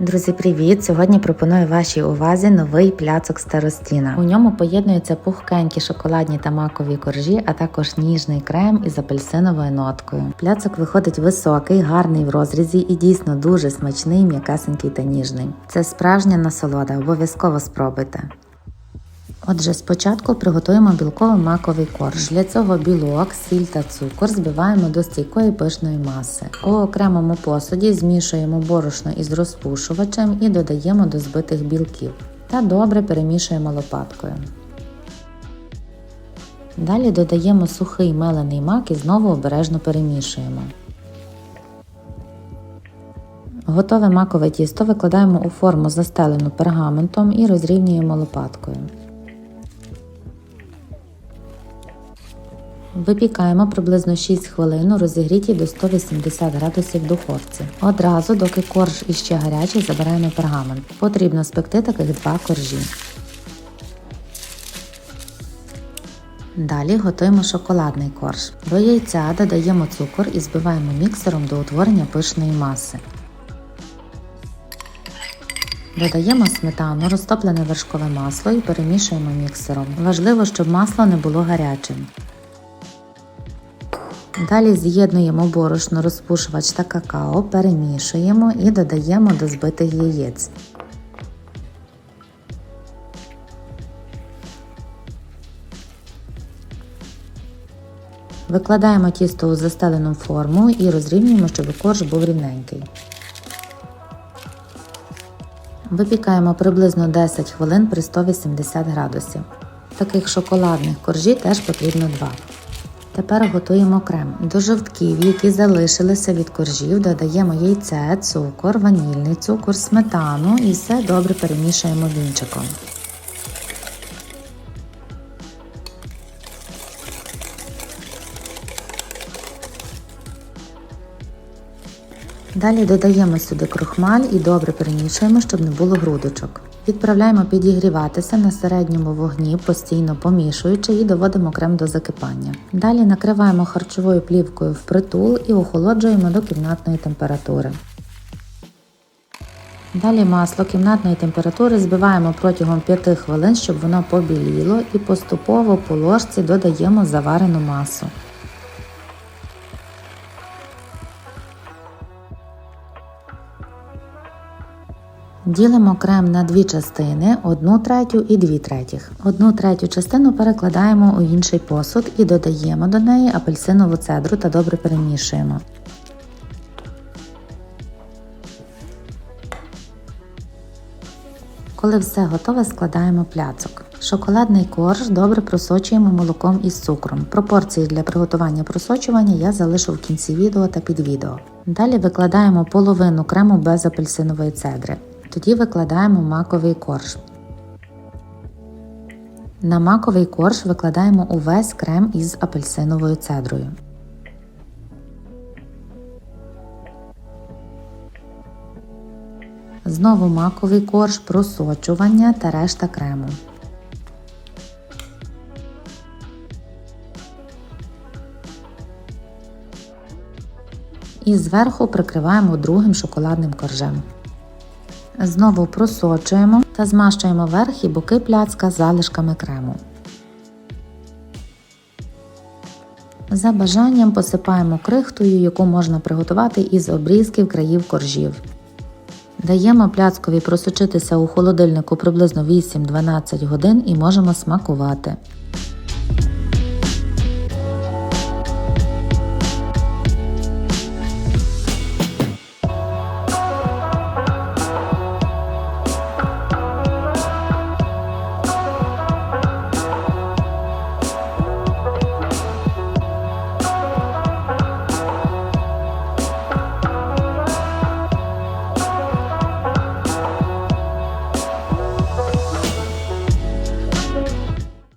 Друзі, привіт! Сьогодні пропоную вашій увазі новий пляцок старостіна. У ньому поєднуються пухкенькі шоколадні та макові коржі, а також ніжний крем із апельсиновою ноткою. Пляцок виходить високий, гарний в розрізі і дійсно дуже смачний, м'якесенький та ніжний. Це справжня насолода, обов'язково спробуйте. Отже, спочатку приготуємо білковий маковий корж. Для цього білок, сіль та цукор збиваємо до стійкої пишної маси. У окремому посуді змішуємо борошно із розпушувачем і додаємо до збитих білків та добре перемішуємо лопаткою. Далі додаємо сухий мелений мак і знову обережно перемішуємо. Готове макове тісто викладаємо у форму застелену пергаментом і розрівнюємо лопаткою. Випікаємо приблизно 6 хвилин у розігрітій до 180 градусів духовці. Одразу, доки корж іще гарячий, забираємо пергамент. Потрібно спекти таких два коржі. Далі готуємо шоколадний корж. До яйця додаємо цукор і збиваємо міксером до утворення пишної маси. Додаємо сметану, розтоплене вершкове масло і перемішуємо міксером. Важливо, щоб масло не було гарячим. Далі з'єднуємо борошно, розпушувач та какао, перемішуємо і додаємо до збитих яєць. Викладаємо тісто у застелену форму і розрівнюємо, щоб корж був рівненький. Випікаємо приблизно 10 хвилин при 180 градусів. Таких шоколадних коржі теж потрібно 2. Тепер готуємо крем. До жовтків, які залишилися від коржів, додаємо яйце, цукор, ванільний цукор, сметану і все добре перемішуємо вінчиком. Далі додаємо сюди крохмаль і добре перемішуємо, щоб не було грудочок. Відправляємо підігріватися на середньому вогні, постійно помішуючи і доводимо крем до закипання. Далі накриваємо харчовою плівкою впритул і охолоджуємо до кімнатної температури. Далі масло кімнатної температури збиваємо протягом 5 хвилин, щоб воно побіліло, і поступово по ложці додаємо заварену масу. Ділимо крем на дві частини, одну третю і дві третіх. Одну третю частину перекладаємо у інший посуд і додаємо до неї апельсинову цедру та добре перемішуємо. Коли все готове, складаємо пляцок. Шоколадний корж добре просочуємо молоком із цукром. Пропорції для приготування просочування я залишу в кінці відео та під відео. Далі викладаємо половину крему без апельсинової цедри. Тоді викладаємо маковий корж. На маковий корж викладаємо увесь крем із апельсиновою цедрою. Знову маковий корж, просочування та решта крему. І зверху прикриваємо другим шоколадним коржем. Знову просочуємо та змащуємо верх і боки пляцка залишками крему. За бажанням посипаємо крихтою, яку можна приготувати із обрізків країв коржів. Даємо пляцкові просочитися у холодильнику приблизно 8-12 годин і можемо смакувати.